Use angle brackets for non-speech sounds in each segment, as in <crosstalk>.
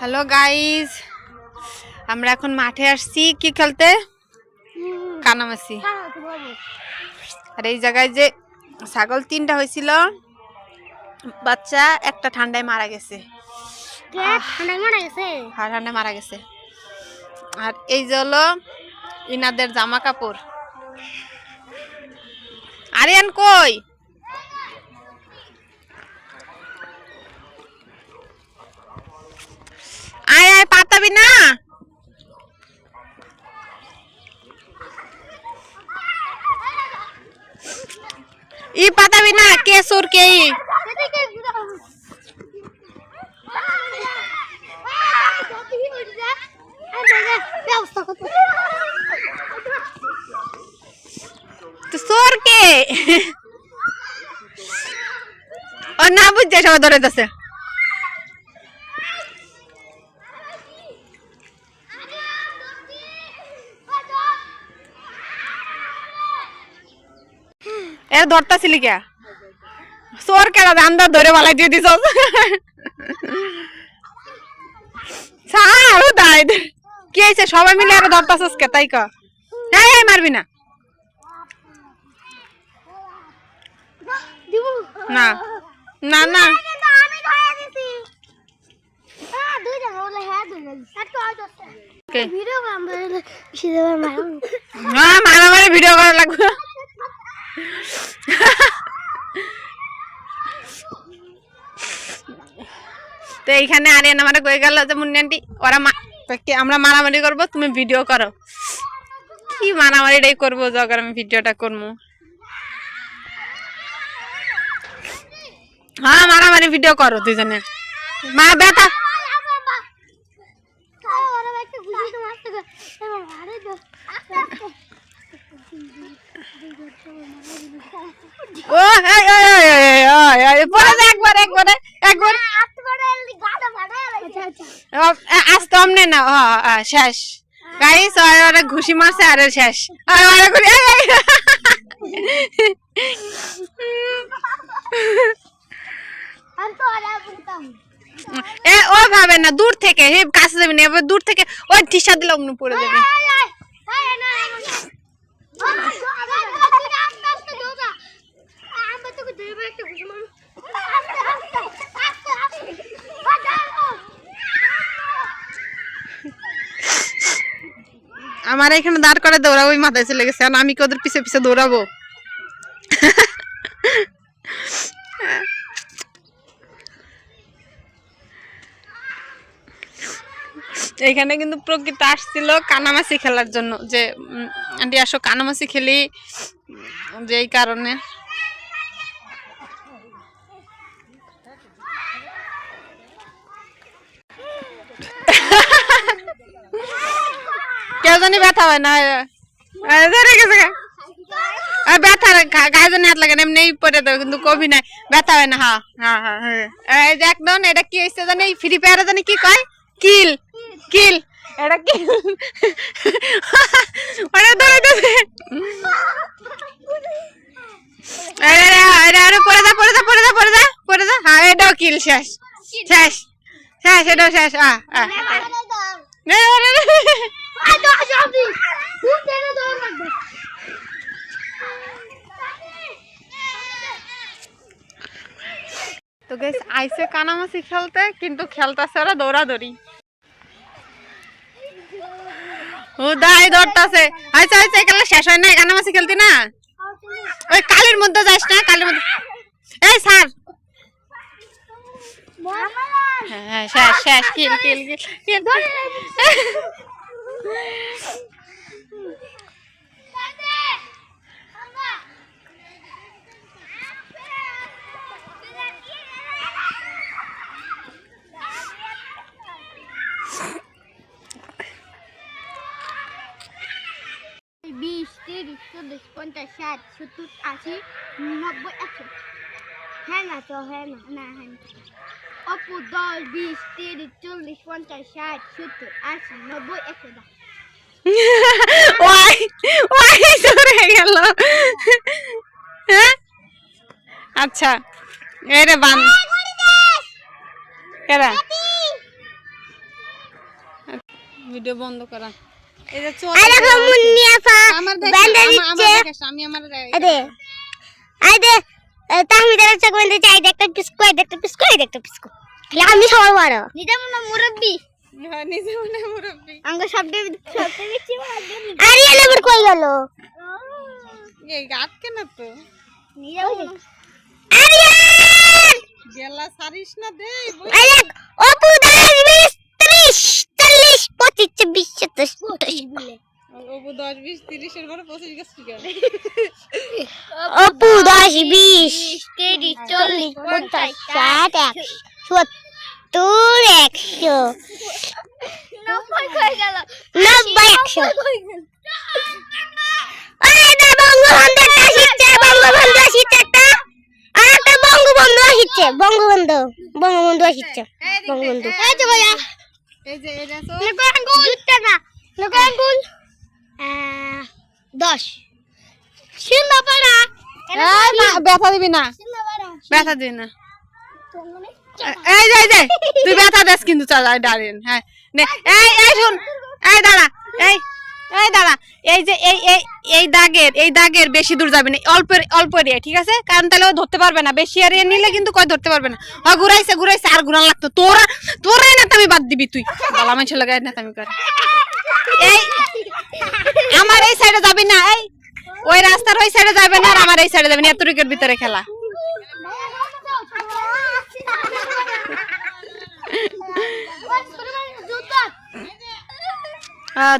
Hello guys আমরা এখন মাঠে আসছি। কি খেলতে? কানামাসি আর এই জায়গায় যে ছাগল তিনটা হয়েছিল বাচ্চা একটা ঠান্ডায় মারা গেছে। আর ঠান্ডায় মারা গেছে। আর এই যে হলো ইনাদের জামা কাপড়। আরিয়ান কই? আয় আয়, পাতাবি না। ই পাতাবি না, কে সুর কে সুর কে? ও না বুঝছে, সবাই ধরে যাচ্ছে ধরতাছিলি কে? সোর কেডা আন্দার ধরে বালাই দিয়ে দিছ সারু দাই কি হয়েছে সবাই মিলে আর ধরতাছস কে? তাই ক। এই মারবি না। না। না না? হ্যাঁ মারামারি ভিডিও করা লাগবে। তো এইখানে আরিয়ান আমার কয়ে গেল যে, মুন্নি আন্টি, ওরা আমরা মারামারি করব, তুমি ভিডিও করো। কি মারামারিটাই করব যখন আমি ভিডিওটা করব হ্যাঁ মারামারি ভিডিও করো দুজনে মা ব্যথা ও পরে একবার একবার আজ শেষ। ঘুষি মারছে আর শেষ। এ, ও ভাবে না, দূর থেকে, হে, কাছে যাবি না, এবার দূর থেকে, ওই ঠিসা দিলে অমনি পড়ে যাবে। আমার এখানে দাঁড় করে দৌড়াবো মাথায় চলে গেছে। আর আমি কি পিছে পিছে দৌড়াবো? এখানে কিন্তু প্রকৃত আসছিল কানামাছি খেলার জন্য যে আন্টি আসো কানামাছি খেলি যে এই কারণে। কেউ জানি ব্যথা হয় না হাত লাগে না, এমনি দেবে কিন্তু নাই। ব্যথা হয় না একদম এটা কি হয়েছে ফ্রি কি কয়? কিল কিল এটা কিল ধরে দেবে আরে আরে আরে পড়ে যা পড়ে যা পড়ে যা পড়ে যা পড়ে যা হ্যাঁ এটাও কিল শেষ শেষ শেষ এটাও শেষ আ আ। তো গাইস আইসে কানামাছি খেলতে, কিন্তু খেলতাছে ওরা দৌড়াদৌড়ি। ও দাই দৌড়তাছে আচ্ছা আচ্ছা এখানে শেষ হয় না এখানে কানামাছি খেলতি না? ওই কালির মধ্যে যাস না কালির মধ্যে। এই স্যার। হ্যাঁ হ্যাঁ শেষ শেষ কিল কিল কিল <laughs> বিশ তিরিশ চল্লিশ পঞ্চাশ ষাট সত্তর আশি নব্বই একশো। হ্যাঁ না তো হ্যাঁ না না হ্যাঁ অপু দশ বিশ তিরিশ চল্লিশ পঞ্চাশ ষাট সত্তর আশি নব্বই একশো <laughs> ওয়াই ওয়াই সরে গেল। হ্যাঁ? আচ্ছা এরে বান কেরা ভিডিও বন্ধ করা। আমি সবার বড়। নিজামুনা মুরব্বী। হ্যাঁ, নিজামুনা মুরব্বী। আমাকে সব দেবী সব দেবী। আরে এলে বড় কই গেল? এই গাত কেন তো। নিজামুনা গেলা সারিস না দে অপু দাস 30 তিচ্ছে বিশ্ব বিশ অপু দশ বিশ চল্লিশ পঞ্চাশ ষাট এক সত্তর একশো। নব্বই একশো। বঙ্গবন্ধু আসিচ্ছে বঙ্গবন্ধু বঙ্গবন্ধু আসিচ্ছে বঙ্গবন্ধু এই যে এটা তো লোক আঙ্গুল। না দশ। ব্যথা দিবি না। ব্যথা দিবি না। এই যাই যাই তুই ব্যথা দেস কিন্তু চালা দাঁড়িয়ে হ্যাঁ। এই এই শুন এই দাঁড়া এই। এই দাঁড়া এই যে এই এই এই দাগের এই দাগের বেশি দূর যাবে না অল্প অল্প এরিয়া ঠিক আছে? কারণ তাহলে ও ধরতে পারবে না বেশি এরিয়া নিলে কিন্তু কয় ধরতে পারবে না। হয় ঘুরাইছে ঘুরাইছে আর ঘুরান লাগতো। তোরা তোরাই না তুমি বাদ দিবি তুই। বালা মানুষ লাগাই না তুমি কর। এই আমার এই সাইডে যাবি না এই। ওই রাস্তার ওই সাইডে যাবে না আর আমার এই সাইডে যাবি না এতটুকুর ভিতরে খেলা। <laughs> <laughs> <laughs>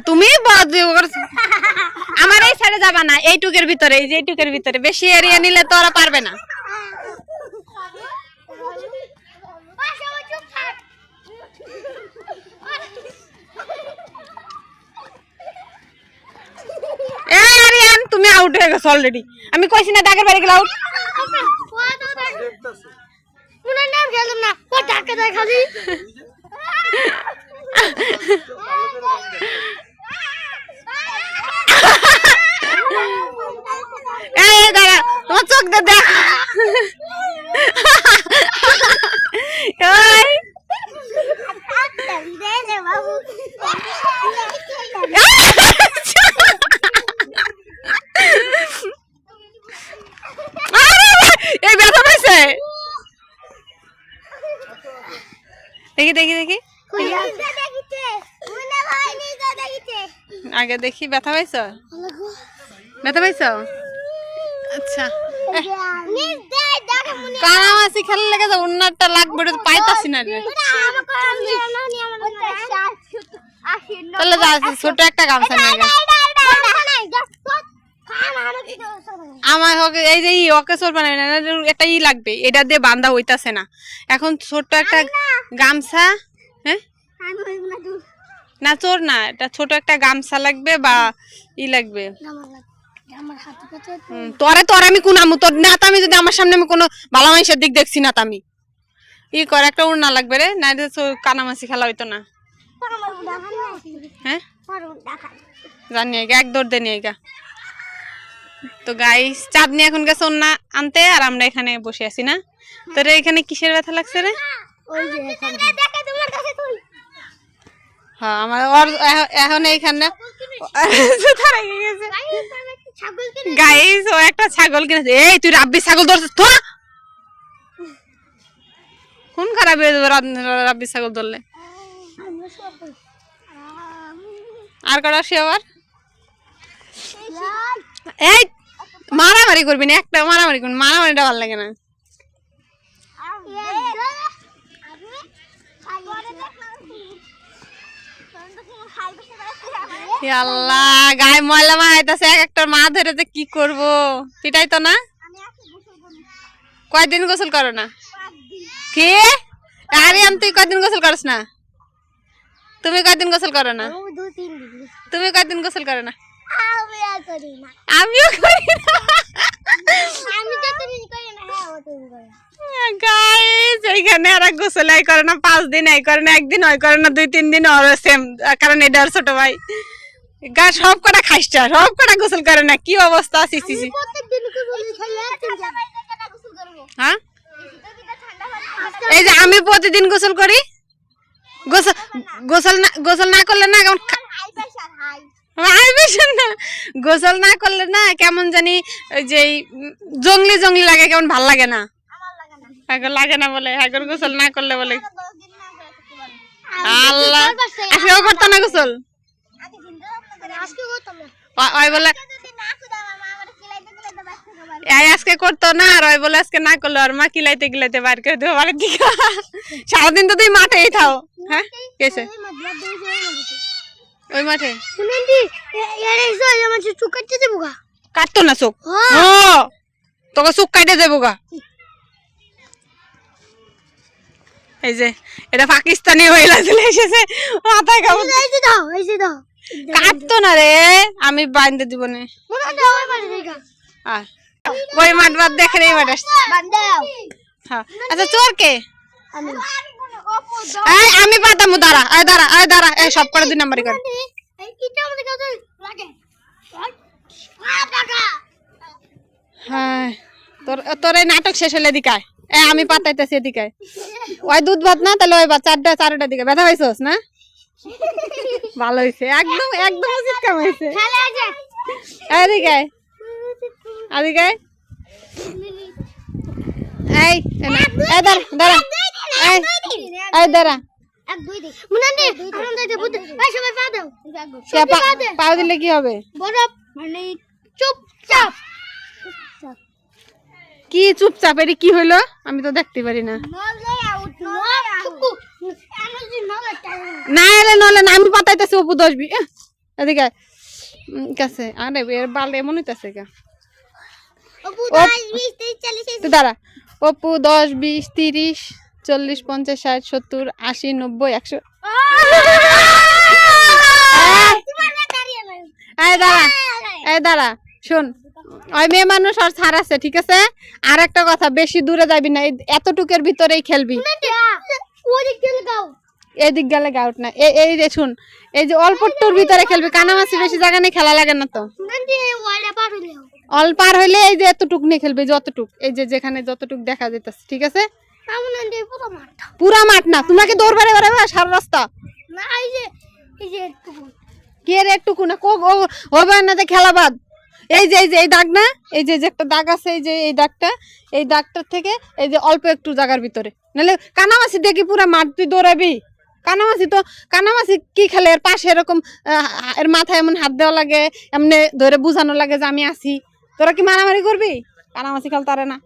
তুমি আমার এই সাইডে যাবা না এইটুকের ভিতরে এই যে এইটুকের ভিতরে। বেশি এরিয়া নিলে তো ওরা পারবে না। তুমি আউট হয়ে গেছো অলরেডি আমি কইছি না দাগের বাড়ি গেলে আউট এই <laughs> এই দাঁড়া তোমার চোখ দে দেখ। দেখি দেখি দেখি। আগে দেখি ব্যথা পাইছ? ব্যথা পাইছ? আচ্ছা। কানামাছি খেলার লেগে উন্নারটা লাগবে পাইতাছি না রে। তাহলে ছোট একটা গামছা নিয়ে আমার হোক এই যে ওকে চোর বানাবে না একটা ই লাগবে এটা দিয়ে বান্ধা হইতাছে না। এখন ছোট্ট একটা গামছা হ্যাঁ? না চোর না এটা ছোট একটা গামছা লাগবে বা ই লাগবে। তোরে তোর আমি কোন আমু তোর না আমি যদি আমার সামনে আমি কোনো ভালো মানুষের দিক দেখছি না আমি। ই কর একটা উড়না লাগবে রে না এটা তো কানামাছি খেলা হইতো না। হ্যাঁ? জানি আগে এক দৌড় দেনি আগে। তো গাইস চাঁদনি এখন গেছে অন্য আনতে আর আমরা এখানে বসে আছি না। তোর এখানে কিসের ব্যথা লাগছে রে? হ্যাঁ আমার ওর এখন এইখানে। জুতা <laughs> গাইস ও একটা ছাগল কিনেছে। এই তুই রাব্বি ছাগল ধরছিস তো কোন খারাপ হয়ে যাবে রাব- রাব্বি ছাগল ধরলে। আর কটা আবার? এই মারামারি করবি না একটা মারামারি করবি মারামারিটা ভালো লাগে না। আল্লাহ গায়ে ময়লা মারাইতেছে এক একটা মা ধরে যে কি করব? পিটাই তো না? কয়দিন গোসল করো না? কে? আরে আমি তুই কয়দিন গোসল করস না? তুমি কয়দিন গোসল করো না? তুমি কয়দিন গোসল করো না? আর আমিও করি হ্যাঁ এইখানে আর গোসল এই করে না পাঁচ দিন এই করে না একদিন ওই করে না দুই তিন দিন ওর সেম কারণ এটা ওর ছোট ভাই। গা সব কটা খাইসটা সব কটা গোসল করে না? কি অবস্থা করব। হ্যাঁ? এই যে আমি প্রতিদিন গোসল করি? গোসল গোসল না গোসল না করলে না কেমন না। গোসল না করলে না কেমন জানি ওই যে জংলি জংলি লাগে কেমন ভালো লাগে না। লাগে না। বলে হাগর গোসল না করলে বলে। আল্লাহ। আজকেও করতো না গোসল আগে কিন্তু আজকে করতাম না ও- ওই বলে আজকে করতো না আর ওই বলে আজকে না করল আর মা কিলাইতে কিলাইতে বার করে দেবো সারাদিন তো তুই মাঠেই থাও হ্যাঁ? কেসে ওই মাঠে? কাটতে না চোখ হ্যাঁ। তোকে চোখ কাটে দেবো গা। এই যে এটা পাকিস্তানি মহিলা চলে এসেছে মাথায় কাপড় এই যে দাও এই যে দাও। <laughs> কাটতো না রে, আমি বাইন্দে দিব না। ওই মাঠ বাদ দেখে রে হ্যাঁ আচ্ছা চোর কে? আমি পাতামু, দাঁড়া, এই দাঁড়া এই দাঁড়া, এই, সব করে দুই নাম্বারই কর। হ্যাঁ তোর তোর এই নাটক শেষ হলে দিকায় এ আমি পাতাইতেছি এদিকায় ওই দুধ ভাত না, তাহলে ওই চারটা চারটা দিকে। ব্যথা পাইছস, না? ভালো হয়েছে। একদম একদম উচিত কাম হয়েছে। এই দাঁড়া এই পা দিলে কি হবে? মানে চুপচাপ। কি চুপচাপ? এটি কি হইল? আমি তো দেখতে পারি না। না এলে নলে না আমি পাতাইতেছি অপু দশ বি আহ, এদিকে কাছে আরে এর বাল এমন হইতাছে কা অপু ও- 10 20 30 40 তুই দাঁড়া অপু দশ বিশ তিরিশ চল্লিশ পঞ্চাশ ষাট সত্তর আশি নব্বই একশো এই দাঁড়া এই দাঁড়া শোন ওই মেয়ে মানুষ আর ছাড় আছে ঠিক আছে আর একটা কথা বেশি দূরে যাবি না এতটুকের ভিতরেই খেলবি এদিক গেলে গাউট না এই এই যে শুন এই যে অল্পটুর ভিতরে খেলবি কানামাছি বেশি জায়গা নেই খেলা লাগে না তো? নন্দি ওয়ালে পার হইলে অল্প এই যে এতটুক নিয়ে খেলবে যতটুক। এই যে যেখানে যতটুক দেখা যেতেছে ঠিক আছে? পুরো মাঠ। না তোমাকে দৌড় বেড়ে বেড়াবে সারা রাস্তা। কে রে একটুকু না কো হবে না যে খেলা বাদ। এই যে এই যে এই দাগ না এই যে যে একটা দাগ আছে এই যে এই দাগটা এই দাগটার থেকে এই যে অল্প একটু জায়গার ভিতরে। নাহলে কানামাছি দেখি পুরা মাঠ তুই দৌড়াবি। কানামাছি তো কানামাছি কি খেলে? এর পাশে এরকম এর মাথায় এমন হাত দেওয়া লাগে এমনি ধরে বুঝানো লাগে যে আমি আছি। তোরা কি মারামারি করবি? কানামাছি খেলতে পারে না।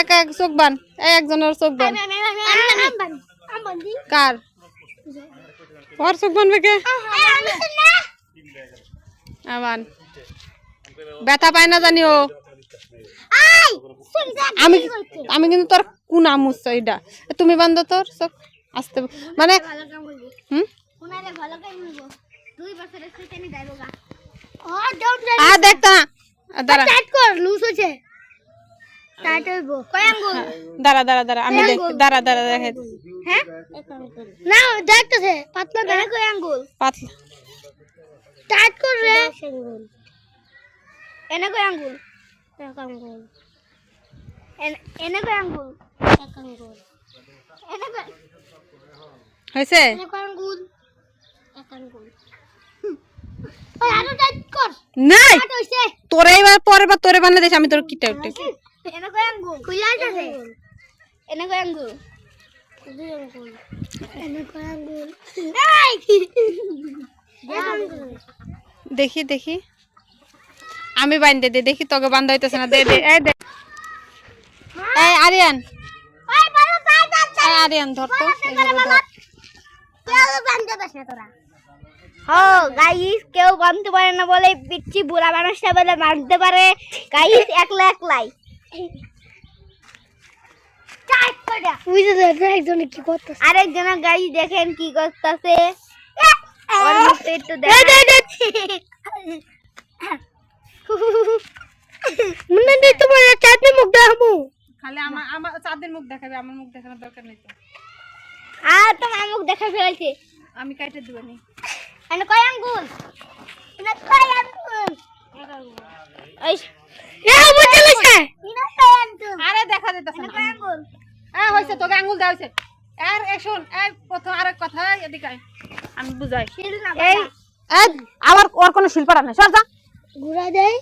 এক এক চোখ বান। একজনের চোখ বান। কার? ওর চোখ বানবে কে? আমি তো না। ব্যথা পায় না জানি ও। আমি আমি কিন্তু তোর কোন আমুস এটা তুমি বান্ধ তোর চোখ। আসতে মানে হুম? আর দেখতা না। দাঁড়া। আমি দেখ দাঁড়া দাঁড়া দেখে। হ্যাঁ? না দেখতেছে পাতলা না কয় আঙ্গুল? পাতলা। টাইট কর রে। এনে কয় আঙ্গুল? এক আঙ্গুল। এনে- এনে কয় আঙ্গুল? এক আঙ্গুল। এনে কয় হয়েছে? এনে কয় আঙ্গুল। এক আঙ্গুল। ওই আরও টাইট কর। নাই! তোরে এবার পরে বা তোরে আমি তোর কিটা উঠে এনে কয় আঙ্গুল? খুলে আছে এনে কয় আঙ্গুল? দুই আঙ্গুল? এনে কয় আঙ্গুল। এই! এক আঙ্গুল। দেখি দেখি। আমি বান্ধে দে দেখি তোকে বান্ধা হইতেছে না। দে দে এই দে। এই আরিয়ান। ওই বড় পাই আরিয়ান ধর তো। এইভাবে ধর। কেউ বানতে তোরা। গাইস কেউ বানতে পারে না বলে পিচ্ছি বুড়া মানুষটা বলে মারতে পারে। গাইস একলা একলাই। আরেকজন গাইস দেখেন কি করতেছে। ওর মুখটা একটু মনে নেই তোমার চাটনি মুখ দেখাবো। খালি আমার আমার চাঁদের মুখ দেখাবে আমার মুখ দেখানোর দরকার নেই তো। আর তোমার মুখ দেখা ফেলছে। আমি কাইটে দিব নি। এনে কয় আঙ্গুল? এনে কয় আঙ্গুল? এই এ কয় আঙ্গুল? আরে দেখা যেতেছে না কয় আঙ্গুল? হ্যাঁ হয়েছে তোকে আঙ্গুল দেওয়া হয়েছে আর এ এই প্রথম আরেক কথা এদিকে আমি বুঝাই। না এই এই, আবার ওর কোনো শিল্পটা নেই। সর যা। ঘুরা দেয়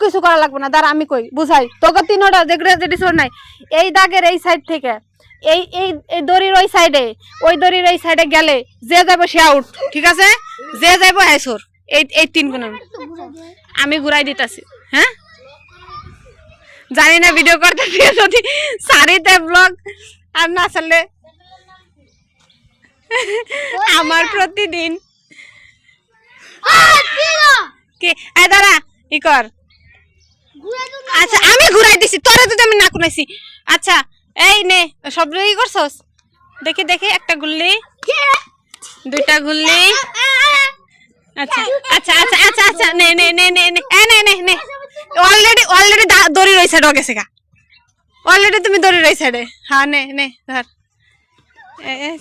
কিছু করা লাগবে না দাঁড়া আমি কই বুঝাই। তোকে তিনটা যেগুলো যেটি শোন নাই। এই দাগের এই সাইড থেকে এই এই এই দড়ির ওই সাইডে ওই দড়ির এই সাইডে গেলে যে যাব সে আউট ঠিক আছে? যে যাব হ্যাঁ সোর। এই এই তিন গুণ দেয় আমি ঘুরাই দিতেছি হ্যাঁ? জানি না ভিডিও করতে গিয়ে যদি সারিতে ব্লগ আর না চললে আমার প্রতিদিন। কি? এই দাঁড়া, ই কর। আচ্ছা আমি ঘুরাই দিছি, তোরে যদি আমি না কুনাইছি আচ্ছা এই নে, সব ই করছস? দেখি দেখি, একটা গুল্লি। দুইটা গুল্লি। আচ্ছা আচ্ছা আচ্ছা আচ্ছা আচ্ছা নে নে নে নে নে নে নে নে। অলরেডি অলরেডি দড়ি রই সাইড গেছে অলরেডি তুমি দড়ি রই সাইডে হ্যাঁ নে নে, ধর। এই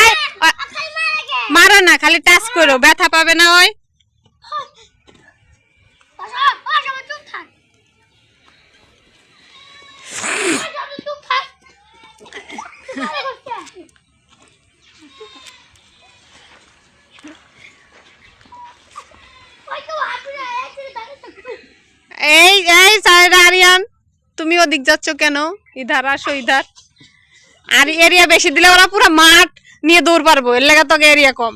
এই মারো না খালি টাচ করো ব্যথা পাবে না ওই। এই এই আরিয়ান তুমি ওদিক যাচ্ছ কেন? ইধার আসো ইধার। আর এরিয়া বেশি দিলে ওরা পুরো মাঠ। নিয়ে দৌড় পারব, এর লেগে তোকে এরিয়া কম।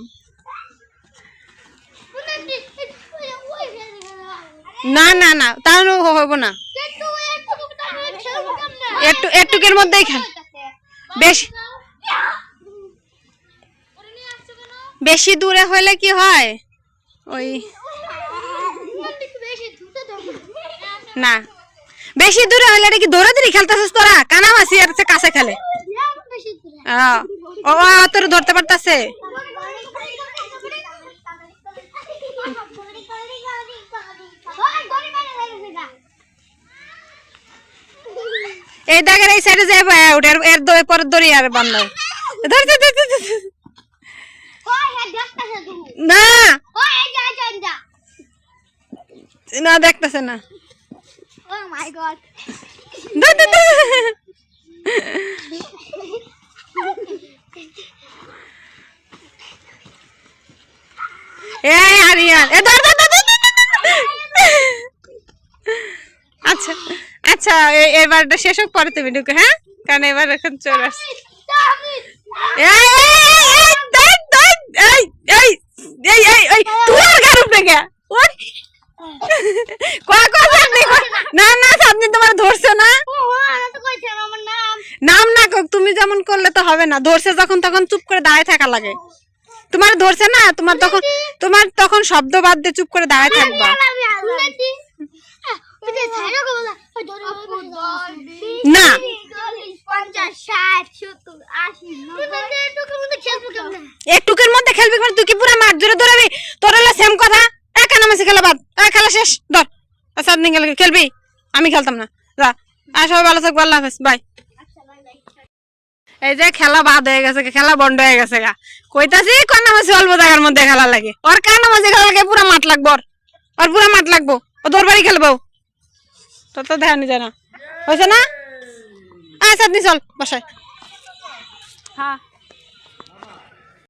না না না, তাহলে হইব না। একটু, একটুকের মধ্যেই খেল বেশি। বেশি দূরে হলে কি হয়? ওই না। বেশি দূরে হলে কি দৌড়াদৌড়ি খেলতেছিস তোরা? কানামাসি আর কাছে খেলে। ও তোর ধরতে পারতাছে। এই দাগের এই সাইডে যাই ভাই ওটার এর দই পরের দড়ি আর বন্ধ। ধর ধর, ধর, ধর, ধর। না। না দেখতেছে না। Oh. এই আরিয়ান এ ধর ধর, ধর। আচ্ছা আচ্ছা এবারটা শেষ হোক পরে তুমি ঢুকে হ্যাঁ কারণ এবার এখন চলে আস এই, এই, এই, এই, এই, তুই আর গাড়ি উপরে গে। ওই। কয়, কয়, সামনে, না না সামনে তোমার ধরছে না নাম না কোক তুমি যেমন করলে তো হবে না ধরছে যখন তখন চুপ করে দাঁড়ায় থাকা লাগে তোমার ধরছে না তোমার তখন তোমার তখন শব্দ বাদ দিয়ে চুপ করে দাঁড়ায় থাকবা না পঞ্চাশ ষাট সত্তর আশি একটুকের মধ্যে খেলবি মানে তুই কি পুরো মাঠ জুড়ে দৌড়াবি তোর হলো সেম কথা একা নামাছি খেলা বাদ এ, খেলা শেষ ধর আচ্ছা দিন গেলে খেলবি খেলতাম না। যা আর সবাই ভালো থাকব, আল্লাহ হাফেজ, বাই। এই যে খেলা বাদ হয়ে গেছে, খেলা বন্ধ হয়ে গেছে গা। কইতাছি কানা মাছি অল্প জায়গার মধ্যে খেলা লাগে। ওর কানা মাছি খেলা লাগে, পুরা মাঠ লাগবো ওর। পুরা মাঠ লাগবো। ও দৌড় বাড়ি খেলব তোর তো দেখা যায় না। হয়েছে না? আচ্ছা আপনি চল বসাই হ্যাঁ।